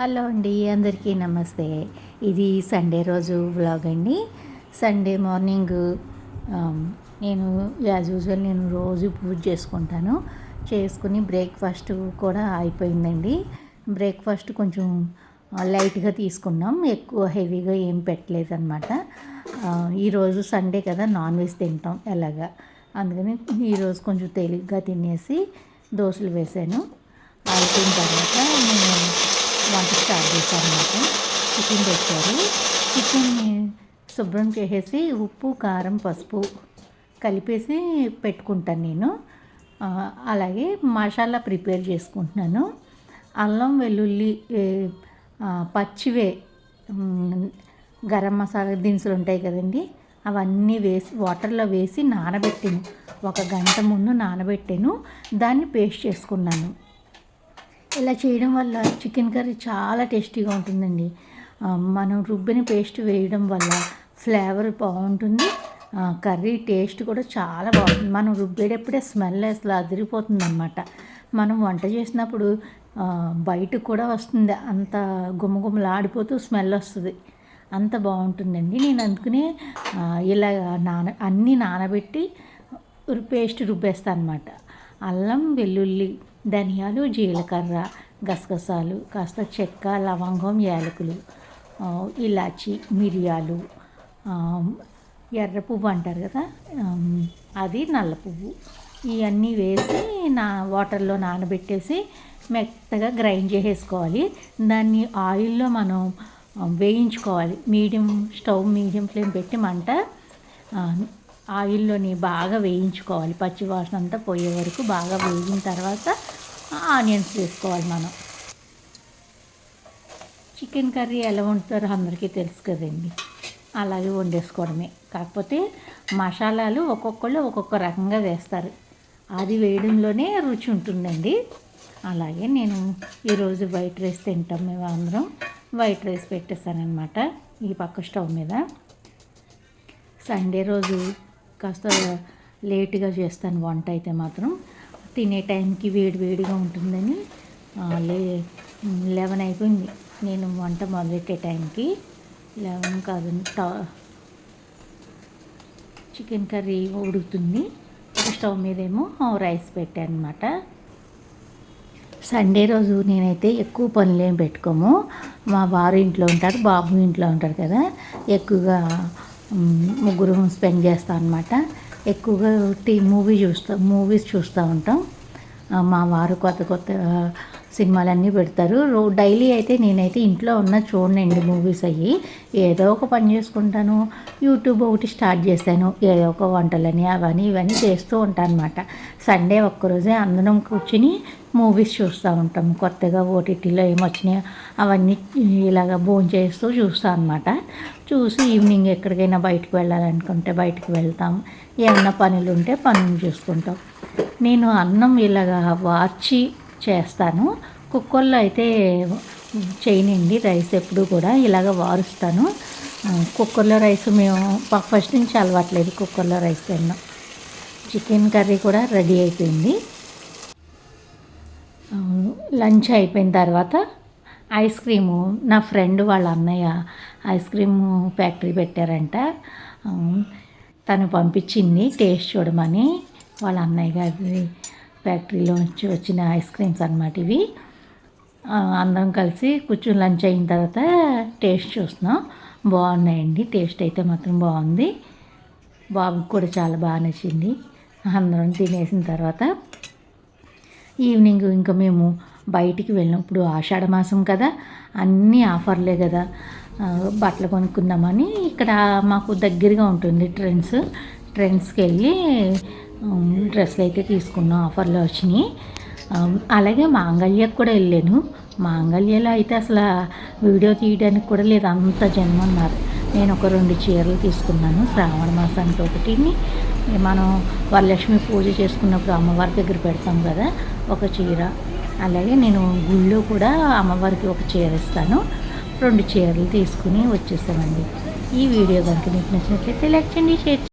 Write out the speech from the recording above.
Hello అండి అందరికీ నమస్తే. ఇది సండే రోజు వ్లాగ్ అండి. సండే మార్నింగ్ నేను యాజ్ యూజువల్ నేను రోజు పూజ చేసుకుంటాను. చేసుకుని బ్రేక్ఫాస్ట్ కూడా అయిపోయిందండి. బ్రేక్ఫాస్ట్ కొంచెం లైట్గా తీసుకున్నాం. ఎక్కువ హెవీగా ఏం పెట్టలేదు అనమాట ఈరోజు సండే కదా నాన్ వెజ్ తింటాం ఎలాగా. అందుకని ఈరోజు కొంచెం తేలిగ్గా తినేసి దోశలు వేసాను. అయిపోయిన తర్వాత నేను వంట స్టార్ట్ చేశాను అనమాట చికెన్ తెచ్చారు. చికెన్ని శుభ్రం చేసేసి ఉప్పు కారం పసుపు కలిపేసి పెట్టుకుంటాను నేను. అలాగే మసాలా ప్రిపేర్ చేసుకుంటున్నాను. అల్లం వెల్లుల్లి పచ్చివే గరం మసాలా దినుసులు ఉంటాయి కదండి. అవన్నీ వేసి వాటర్లో వేసి నానబెట్టాను. ఒక గంట ముందు నానబెట్టాను. దాన్ని పేస్ట్ చేసుకున్నాను. ఇలా చేయడం వల్ల చికెన్ కర్రీ చాలా టేస్టీగా ఉంటుందండి. మనం రుబ్బిన పేస్ట్ వేయడం వల్ల ఫ్లేవర్ బాగుంటుంది. కర్రీ టేస్ట్ కూడా చాలా బాగుంటుంది. మనం రుబ్బేటప్పుడే స్మెల్ అసలు అదిరిపోతుంది అనమాట మనం వంట చేసినప్పుడు బయటకు కూడా వస్తుంది. అంత గుమగుమలాడిపోతూ స్మెల్ వస్తుంది. అంత బాగుంటుందండి. నేను అందుకనే ఇలా నాన అన్నీ నానబెట్టి పేస్ట్ రుబ్బేస్తాను అనమాట అల్లం వెల్లుల్లి ధనియాలు జీలకర్ర గసగసాలు కాస్త చెక్క లవంగం యాలకులు ఇలాచి మిరియాలు ఎర్ర పువ్వు అంటారు కదా అది నల్ల పువ్వు ఇవన్నీ వేసి నా వాటర్లో నానబెట్టేసి మెత్తగా గ్రైండ్ చేసేసుకోవాలి. దాన్ని ఆయిల్లో మనం వేయించుకోవాలి. మీడియం స్టవ్ మీడియం ఫ్లేమ్ పెట్టి మంట ఆయిల్లోని బాగా వేయించుకోవాలి. పచ్చి వాసన అంతా పోయే వరకు బాగా వేగిన తర్వాత ఆనియన్స్ వేసుకోవాలి మనం. చికెన్ కర్రీ ఎలా వండుతారో అందరికీ తెలుసు కదండి. అలాగే వండేసుకోవడమే. కాకపోతే మసాలాలు ఒక్కొక్కళ్ళు ఒక్కొక్క రకంగా వేస్తారు. అది వేయడంలోనే రుచి ఉంటుందండి. అలాగే నేను ఈరోజు వైట్ రైస్ తింటాం మేము అందరం. వైట్ రైస్ పెట్టేస్తానమాట ఈ పక్క స్టవ్ మీద. సండే రోజు కాస్త లేట్గా చేస్తాను వంట అయితే మాత్రం. తినే టైంకి వేడి వేడిగా ఉంటుందని లే లెవెన్ అయిపోయింది. నేను వంట మొదలెట్టే టైంకి లెవెన్ కాదు టా- చికెన్ కర్రీ ఉడుకుతుంది. స్టవ్ మీదేమో రైస్ పెట్టాను అనమాట సండే రోజు నేనైతే ఎక్కువ పనులు ఏం పెట్టుకోము. మా వారు ఇంట్లో ఉంటారు బాబు ఇంట్లో ఉంటారు కదా. ఎక్కువగా ముగ్గురు స్పెండ్ చేస్తాం అనమాట ఎక్కువగా టీ మూవీ చూస్తా మూవీస్ చూస్తూ ఉంటాం. మా వారు కొత్త కొత్త సినిమాలన్నీ పెడతారు. రో డైలీ అయితే నేనైతే ఇంట్లో ఉన్న చూడండి మూవీస్ అయ్యి ఏదో ఒక పని చేసుకుంటాను. యూట్యూబ్ ఒకటి స్టార్ట్ చేశాను. ఏదో ఒక వంటలని అవన్నీ ఇవన్నీ చేస్తూ ఉంటాను అనమాట సండే ఒక్కరోజే అందరం కూర్చుని మూవీస్ చూస్తూ ఉంటాం. కొత్తగా ఓటీటీలో ఏమొచ్చినాయో అవన్నీ ఇలాగ భోజనం చేస్తూ చూస్తాం అనమాట చూసి ఈవినింగ్ ఎక్కడికైనా బయటకు వెళ్ళాలనుకుంటే బయటకు వెళ్తాం. ఏమన్నా పనులు ఉంటే పనులు చూసుకుంటాం. నేను అన్నం ఇలాగా వార్చి చేస్తాను. కుక్కర్లో అయితే చేయనండి రైస్ ఎప్పుడు కూడా ఇలాగ వారుస్తాను. కుక్కర్లో రైస్ మేము ఫస్ట్ నుంచి అలవాట్లేదు కుక్కర్లో రైస్ తిన్నాం చికెన్ కర్రీ కూడా రెడీ అయిపోయింది. లంచ్ అయిపోయిన తర్వాత ఐస్ క్రీము నా ఫ్రెండ్ వాళ్ళ అన్నయ్య ఐస్ క్రీమ్ ఫ్యాక్టరీ పెట్టారంట. తను పంపించింది టేస్ట్ చూడమని. వాళ్ళ అన్నయ్య గారి ఫ్యాక్టరీలో నుంచి వచ్చిన ఐస్ క్రీమ్స్ అన్నమాట ఇవి. అందరం కలిసి కూర్చొని లంచ్ అయిన తర్వాత టేస్ట్ చూస్తున్నాం. బాగున్నాయండి. టేస్ట్ అయితే మాత్రం బాగుంది. బాబుకి కూడా చాలా బాగా నచ్చింది. అందరం తినేసిన తర్వాత ఈవినింగ్ ఇంకా మేము బయటికి వెళ్ళినప్పుడు ఆషాఢ మాసం కదా అన్నీ ఆఫర్లే కదా. బట్టలు కొనుక్కుందామని ఇక్కడ మాకు దగ్గరగా ఉంటుంది ట్రెండ్స్. ట్రెండ్స్కి వెళ్ళి డ్రెస్సులు అయితే తీసుకున్నాం ఆఫర్లో వచ్చినాయి. అలాగే మాంగళ్యకు కూడా వెళ్ళాను. మాంగళ్యలో అయితే అసలు వీడియో తీయడానికి కూడా లేదు. అంత జన్మ ఉన్నారు. నేను ఒక రెండు చీరలు తీసుకున్నాను. శ్రావణ మాసానికి ఒకటిని. మనం వరలక్ష్మి పూజ చేసుకున్నప్పుడు అమ్మవారి దగ్గర పెడతాం కదా ఒక చీర. అలాగే నేను గుళ్ళో కూడా అమ్మవారికి ఒక చీర ఇస్తాను. రెండు చీరలు తీసుకుని వచ్చేసామండి. ఈ వీడియో కనుక మీకు నచ్చినట్లయితే లైక్ చేయండి షేర్